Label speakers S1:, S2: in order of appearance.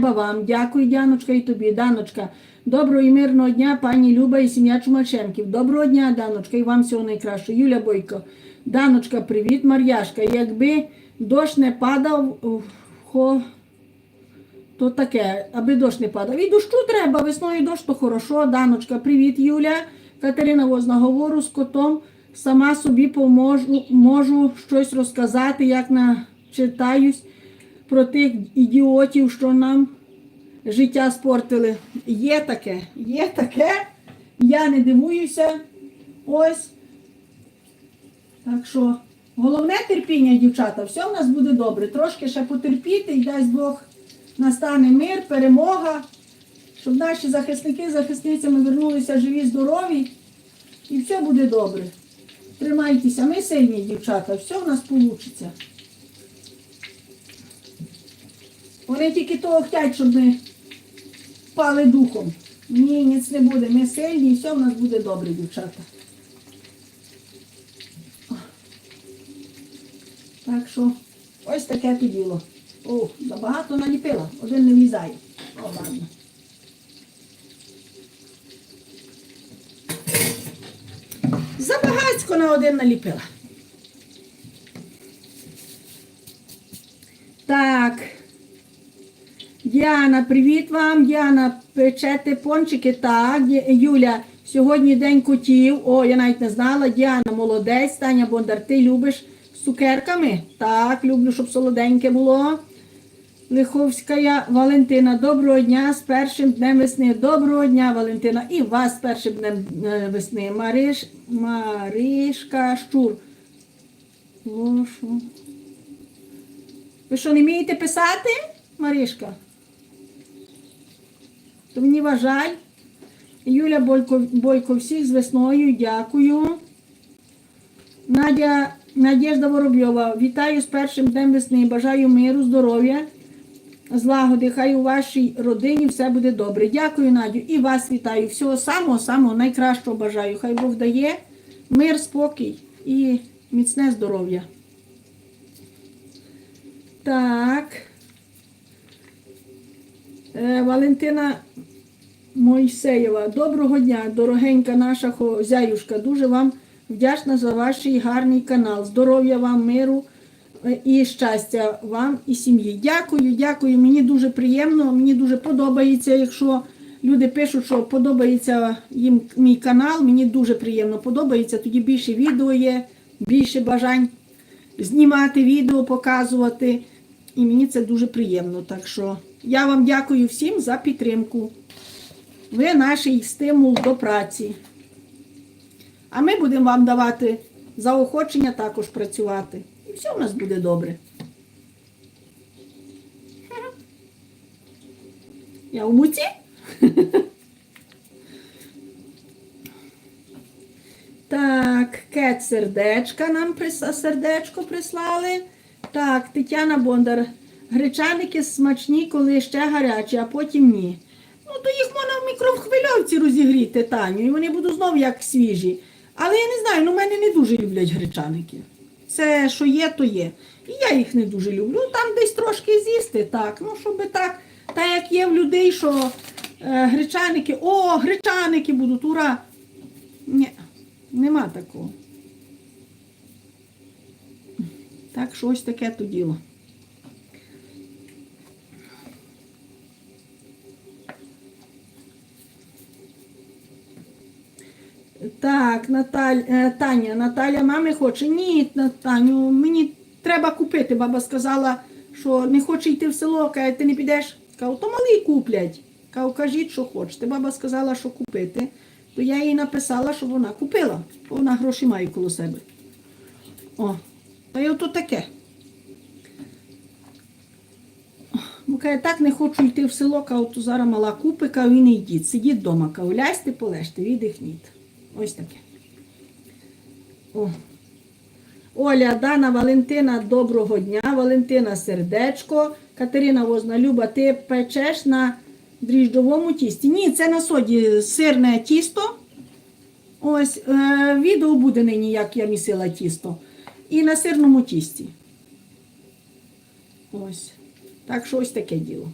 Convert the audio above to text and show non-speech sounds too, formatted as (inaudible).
S1: неба вам. Дякую, Дяночка, і тобі, Даночка. Доброго і мирного дня, пані Люба і сім'я Чумаченків. Доброго дня, Даночка, і вам всього найкращого. Юля Бойко. Даночка, привіт, Мар'яшка. Якби дощ не падав, хо, то таке, аби дощ не падав. І дощу треба, весною дощ, то хорошо. Даночка, привіт, Юля. Катерина Возна, говорю з котом. Сама собі поможу, можу щось розказати, як начитаюсь про тих ідіотів, що нам життя спортили. Є таке, є таке. Я не дивуюся. Ось. Так що, головне терпіння, дівчата, все в нас буде добре. Трошки ще потерпіти і дасть Бог настане мир, перемога, щоб наші захисники з захисницями вернулися живі, здорові. І все буде добре. Тримайтеся, ми сильні, дівчата, все в нас вийде. Вони тільки того хочуть, щоб ми пали духом. Ні, ніц не буде. Ми сильні і все в нас буде добре, дівчата. Так що ось таке то діло. О, забагато наліпила, один не влізає. О, ладно. Забагацько на один наліпила. Так. Діана, привіт вам. Діана, печете пончики. Так, Юля, сьогодні день котів. О, я навіть не знала. Діана, молодець, Таня Бондар, ти любиш з цукерками? Так, люблю, щоб солоденьке було. Лиховська Валентина, доброго дня з першим днем весни. Доброго дня, Валентина. І вас з першим днем е, весни. Мариш, Маришка Щур. Лошу. Ви що, не вмієте писати, Маришка? То мені важаль. Юля Бойко, Бойко всіх з весною, дякую. Надя, Надєжда Воробйова, вітаю з першим днем весни. Бажаю миру, здоров'я, злагоди. Хай у вашій родині все буде добре. Дякую, Надю. І вас вітаю. Всього самого-самого найкращого бажаю. Хай Бог дає мир, спокій і міцне здоров'я. Так. Е, Валентина Мойсеєва. Доброго дня, дорогенька наша хозяюшка. Дуже вам вдячна за ваш гарний канал. Здоров'я вам, миру е, і щастя вам і сім'ї. Дякую, дякую. Мені дуже приємно, мені дуже подобається, якщо люди пишуть, що подобається їм мій канал. Мені дуже приємно подобається. Тоді більше відео є, більше бажань знімати відео, показувати. І мені це дуже приємно. Так що я вам дякую всім за підтримку. Ви наш стимул до праці. А ми будемо вам давати заохочення також працювати. І все в нас буде добре. (laughs) Я у муці? (laughs) Так, кет сердечка нам сердечко прислали. Так, Тетяна Бондар. Гречаники смачні, коли ще гарячі, а потім ні. Ну, то їх можна в мікрохвильовці розігріти, Таню, і вони будуть знову як свіжі. Але я не знаю, ну мене не дуже люблять гречаники. Це що є, то є. І я їх не дуже люблю. Там десь трошки з'їсти, так. Ну, щоб так, так як є в людей, що е, гречаники, о, гречаники будуть, ура! Ні, нема такого. Так, що ось таке то діло. Так, Наталь, е, Таня, Наталя мами хоче. Ні, Таню, мені треба купити. Баба сказала, що не хоче йти в село, каже, ти не підеш. Кажу, то малий куплять. Кажу, кажіть, що хочете. Баба сказала, що купити. То я їй написала, що вона купила, вона гроші має коло себе. О, та й ото таке. Ну, каже, так не хочу йти в село, кажу, то зараз мала купи, кажу, і не йдіть. Сидіть вдома, кажу, ляжте, полежте, віддихніть. Ось таке. О. Оля, Дана, Валентина, доброго дня. Валентина, сердечко. Катерина Возна, Люба, ти печеш на дріжджовому тісті. Ні, це на соді сирне тісто. Ось, е, відео буде нині, як я місила тісто. І на сирному тісті. Ось. Так що ось таке діло.